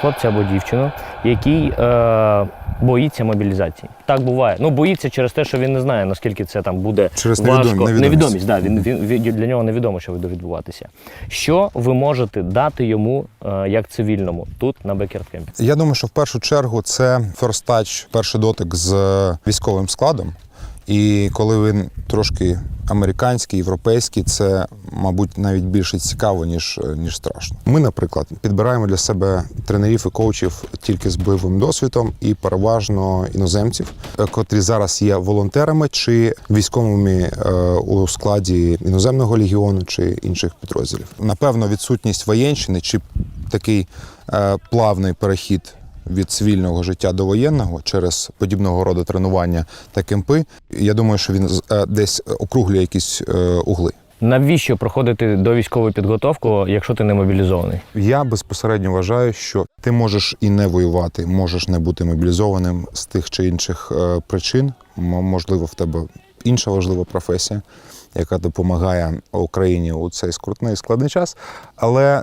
хлопця або дівчину, який е, боїться мобілізації. Так буває. Ну, боїться через те, що він не знає, наскільки це там буде Через важко. невідомі- невідомість. невідомість да, він, він, він, для нього невідомо, що буде відбуватися. Що ви можете дати йому е, як цивільному тут, на Бекерт-кемпі? Я думаю, що в першу чергу це first touch, перший дотик з військовим складом. І коли він трошки американський, європейський, це, мабуть, навіть більше цікаво, ніж, ніж страшно. Ми, наприклад, підбираємо для себе тренерів і коучів тільки з бойовим досвідом і переважно іноземців, е, котрі зараз є волонтерами чи військовими е, у складі іноземного легіону чи інших підрозділів. Напевно, відсутність воєнщини чи такий е, плавний перехід від цивільного життя до воєнного через подібного роду тренування та кемпи. Я думаю, що він е, десь округлює якісь е, угли. Навіщо проходити до військову підготовку, якщо ти не мобілізований? Я безпосередньо вважаю, що ти можеш і не воювати, можеш не бути мобілізованим з тих чи інших е, причин. Можливо, в тебе інша важлива професія, яка допомагає Україні у цей скрутний складний час. Але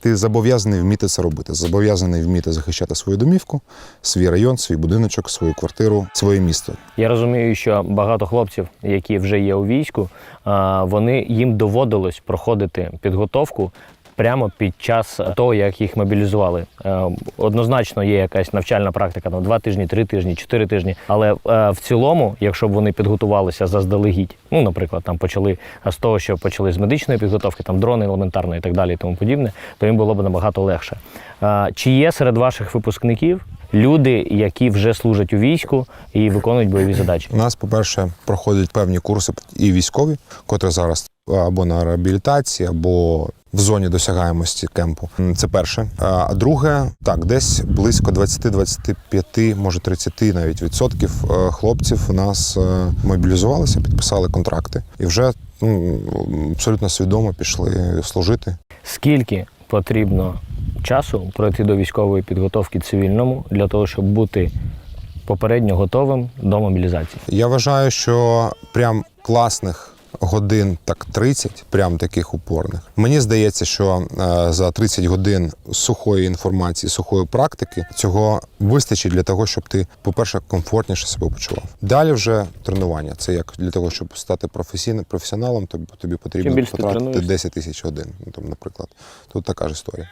ти зобов'язаний вміти це робити. Зобов'язаний вміти захищати свою домівку, свій район, свій будиночок, свою квартиру, своє місто. Я розумію, що багато хлопців, які вже є у війську, вони їм доводилось проходити підготовку. Прямо під час того, як їх мобілізували, Е, однозначно є якась навчальна практика там два тижні, три тижні, чотири тижні. Але е, в цілому, якщо б вони підготувалися заздалегідь, ну наприклад, там почали з того, що почали з медичної підготовки, там дрони елементарної і так далі, і тому подібне, то їм було б набагато легше. Е, Чи є серед ваших випускників люди, які вже служать у війську і виконують бойові задачі? У нас, по-перше, проходять певні курси і військові, котрі зараз або на реабілітації, або в зоні досягаємості кемпу. Це перше. А друге, так, десь близько 20-25, може 30 навіть відсотків е, хлопців у нас е, мобілізувалися, підписали контракти і вже ну, абсолютно свідомо пішли служити. Скільки потрібно часу пройти до військової підготовки цивільному для того, щоб бути попередньо готовим до мобілізації? Я вважаю, що прям класних годин так 30, прям таких упорних. Мені здається, що е, за 30 годин сухої інформації, сухої практики цього вистачить для того, щоб ти, по-перше, комфортніше себе почував. Далі вже тренування. Це як для того, щоб стати професійним професіоналом, тобі, потрібно потратити 10 тисяч годин. Ну, там, наприклад, тут така ж історія.